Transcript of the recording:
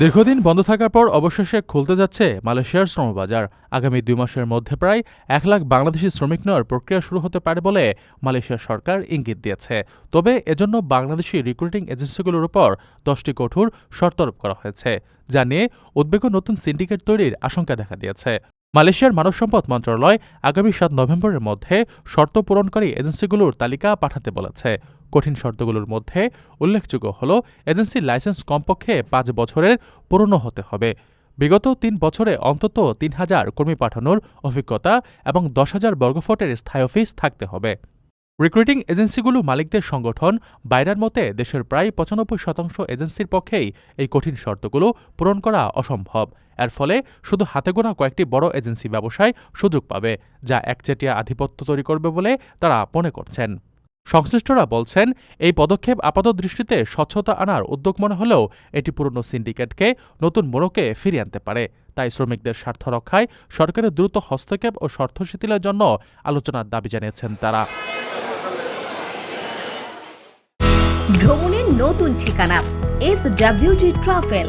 দীর্ঘদিন বন্ধ থাকার পর অবশেষে খুলতে যাচ্ছে মালয়েশিয়ার শ্রমবাজার। আগামী দুই মাসের মধ্যে প্রায় এক লাখ বাংলাদেশি শ্রমিক নেওয়ার প্রক্রিয়া শুরু হতে পারে বলে মালয়েশিয়া সরকার ইঙ্গিত দিয়েছে। তবে এজন্য বাংলাদেশি রিক্রুটিং এজেন্সিগুলোর উপর দশটি কঠোর শর্ত আরোপ করা হয়েছে, যা নিয়ে উদ্বেগ নতুন সিন্ডিকেট তৈরির আশঙ্কা দেখা দিয়েছে। মালয়েশিয়ার মানব সম্পদ মন্ত্রণালয় আগামী সাত নভেম্বরের মধ্যে শর্ত পূরণকারী এজেন্সিগুলোর তালিকা পাঠাতে বলেছে। কঠিন শর্তগুলোর মধ্যে উল্লেখযোগ্য হল এজেন্সির লাইসেন্স কমপক্ষে পাঁচ বছরের পুরনো হতে হবে। বিগত তিন বছরে অন্তত তিন হাজার কর্মী পাঠানোর অভিজ্ঞতা এবং দশ হাজার বর্গফুটের স্থায়ী অফিস থাকতে হবে। রিক্রুটিং এজেন্সিগুলো মালিকদের সংগঠন বাইরার মতে দেশের প্রায় পঁচানব্বই শতাংশ এজেন্সির পক্ষেই এই কঠিন শর্তগুলো পূরণ করা অসম্ভব। এর ফলে শুধু হাতে গোনা কয়েকটি বড় এজেন্সি ব্যবসায় সুযোগ পাবে, যা একচেটিয়া আধিপত্য তৈরি করবে বলে তারা মনে করছেন। সংশ্লিষ্টরা বলছেন, এই পদক্ষেপ আপাত দৃষ্টিতে স্বচ্ছতা আনার উদ্যোগ মনে হলেও এটি পুরনো সিন্ডিকেটকে নতুন মোড়কে ফিরিয়ে আনতে পারে। তাই শ্রমিকদের স্বার্থ রক্ষায় সরকারের দ্রুত হস্তক্ষেপ ও শর্ত শিথিলের জন্য আলোচনার দাবি জানিয়েছেন তারা। ভ্রমণের নতুন ঠিকানা এস ডাব্লিউটি ট্রাভেল